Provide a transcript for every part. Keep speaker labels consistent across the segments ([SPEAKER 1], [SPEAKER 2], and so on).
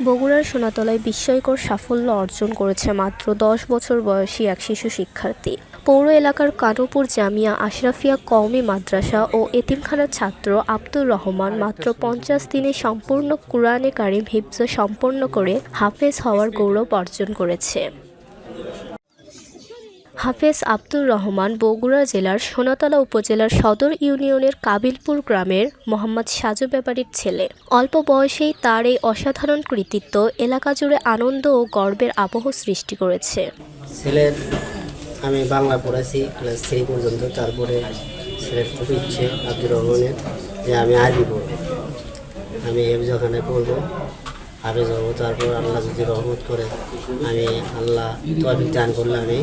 [SPEAKER 1] বগুড়ার সোনাতলায় বিস্ময়কর সাফল্য অর্জন করেছে মাত্র দশ বছর বয়সী এক শিশু শিক্ষার্থী। পৌর এলাকার কানুপুর জামিয়া আশরাফিয়া কওমি মাদ্রাসা ও এতিমখানার ছাত্র আব্দুর রহমান মাত্র পঞ্চাশ দিনে সম্পূর্ণ কুরআনে কারিম হিফজ সম্পন্ন করে হাফেজ হওয়ার গৌরব অর্জন করেছে। হাফেজ আব্দুর রহমান বগুড়া জেলার সোনাতলা উপজেলার সদর ইউনিয়নের কাবিলপুর গ্রামের মোহাম্মদ সাজু ব্যাপারীর ছেলে। অল্প বয়সেই তার এই অসাধারণ কৃতিত্ব এলাকা জুড়ে আনন্দ ও গর্বের আবহ সৃষ্টি করেছে।
[SPEAKER 2] ছেলের আমি বাংলা পড়াইছি ক্লাস থ্রি পর্যন্ত। তারপরে ছেলের খুব ইচ্ছে আব্দুর রহমানের যে আমি আরবি পড়ব আমি এফজখানে পড়ব। হাফেজ হব, তারপর আল্লাহ যদি রহমত করে, আমি আল্লাহ তফিক দান করলে আমি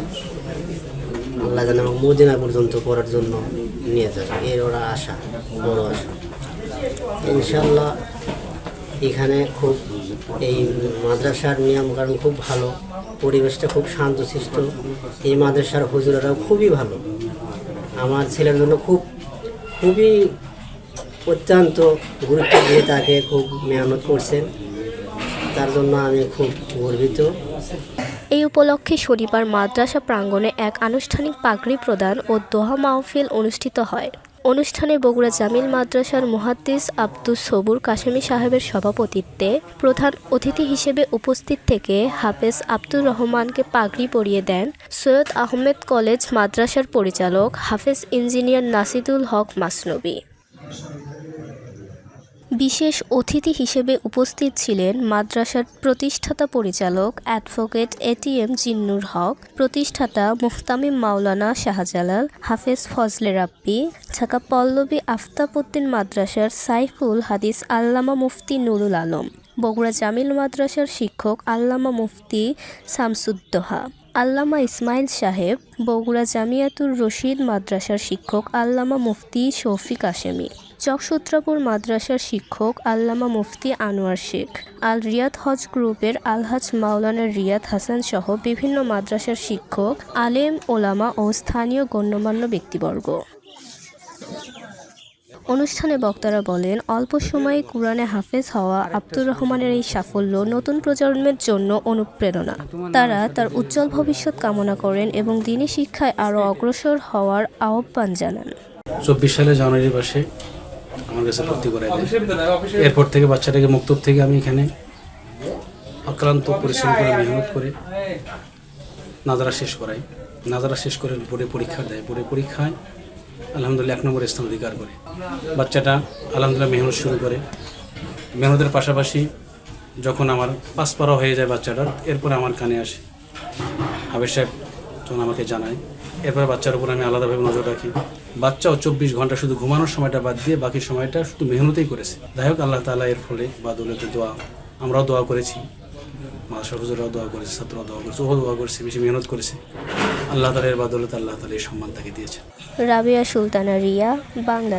[SPEAKER 2] আল্লাহ যেন আমাকে মদিনা পর্যন্ত পড়ার জন্য নিয়ে যাবে। এর ওরা আশা, বড় আশা। ইনশাল্লাহ এখানে খুব এই মাদ্রাসার নিয়মকানুন খুব ভালো, পরিবেশটা খুব শান্ত শান্তশিষ্ট। এই মাদ্রাসার হুজুরেরাও খুবই ভালো। আমার ছেলের জন্য খুব, খুবই অত্যন্ত গুরুত্ব দিয়ে তাকে খুব মেহনত করছেন। তার জন্য আমি খুব গর্বিত।
[SPEAKER 1] এই উপলক্ষে শনিবার মাদ্রাসা প্রাঙ্গণে এক আনুষ্ঠানিক পাগড়ি প্রদান ও দোহা মাহফিল অনুষ্ঠিত হয়। অনুষ্ঠানে বগুড়া জামিল মাদ্রাসার মুহাদ্দিস আব্দুস সবুর কাশেমি সাহেবের সভাপতিত্বে প্রধান অতিথি হিসেবে উপস্থিত থেকে হাফেজ আব্দুর রহমানকে পাগড়ি পরিয়ে দেন সৈয়দ আহমেদ কলেজ মাদ্রাসার পরিচালক হাফেজ ইঞ্জিনিয়ার নাসিদুল হক মাসনবী। বিশেষ অতিথি হিসেবে উপস্থিত ছিলেন মাদ্রাসার প্রতিষ্ঠাতা পরিচালক অ্যাডভোকেট এটিএম জিন্নুর হক, প্রতিষ্ঠাতা মুহতামিম মাওলানা শাহজালাল, হাফেজ ফজলে রাব্বি ঢাকা পল্লবী আফতাবউদ্দিন মাদ্রাসার সাইফুল হাদিস আল্লামা মুফতি নুরুল আলম, বগুড়া জামিল মাদ্রাসার শিক্ষক আল্লামা মুফতি শামসুদ্দোহা, আল্লামা ইসমাইল সাহেব, বগুড়া জামিয়াতুর রশিদ মাদ্রাসার শিক্ষক আল্লামা মুফতি শফিক কাশেমি চকসূত্রাপুর মাদ্রাসার শিক্ষক আল্লামা মুফতি আনোয়ার শেখ, আল রিয়াদ হজ গ্রুপের আলহাজ মাওলানা রিয়াদ হাসান সহ বিভিন্ন মাদ্রাসার শিক্ষক, আলেম, ওলামা ও স্থানীয় গণ্যমান্য ব্যক্তিবর্গ। অনুষ্ঠানে বক্তারা বলেন, অল্প সময়ে কোরআনে হাফেজ হওয়া আব্দুর রহমানের এই সাফল্য নতুন প্রজন্মের জন্য অনুপ্রেরণা। তারা তার উজ্জ্বল ভবিষ্যৎ কামনা করেন এবং দিনী শিক্ষায় আরও অগ্রসর হওয়ার আহ্বান জানান।
[SPEAKER 3] চব্বিশ সালে জানুয়ারি মাসে আমার কাছে ভর্তি করে দেয়। এরপর থেকে বাচ্চাটাকে মুক্তব থেকে আমি এখানে আক্রান্ত পরিশ্রম করে মেহনত করে নাজারা শেষ করাই। নাজারা শেষ করে বোর্ডে পরীক্ষা দেয়। বোর্ডে পরীক্ষায় আলহামদুলিল্লাহ এক নম্বর স্থান অধিকার করে। বাচ্চাটা আলহামদুলিল্লাহ মেহনত শুরু করে। মেহনতের পাশাপাশি যখন আমার পাস পারা হয়ে যায় বাচ্চাটার এরপরে আমার কানে আসে। হাবের সাহেব তখন আমাকে জানায় এরপরে বাচ্চার উপর আমি আলাদাভাবে নজর রাখি। বাচ্চাও চব্বিশ ঘণ্টা শুধু ঘুমানোর সময়টা বাদ দিয়ে বাকি সময়টা শুধু মেহনতেই করেছে। যাই হোক, আল্লাহ তালা এর ফলে বা দৌলতে দোয়া, আমরাও দোয়া করেছি। মাসা হুজুরাও দোয়া করেছে, ছাত্ররাও দোয়া করেছে ও দোয়া করেছে, বেশি মেহনত করেছে। আল্লাহ তালা এর বাদলতে আল্লাহ তালা এই সম্মান তাকে দিয়েছে
[SPEAKER 1] রাবিয়া সুলতানা রিয়া বাংলা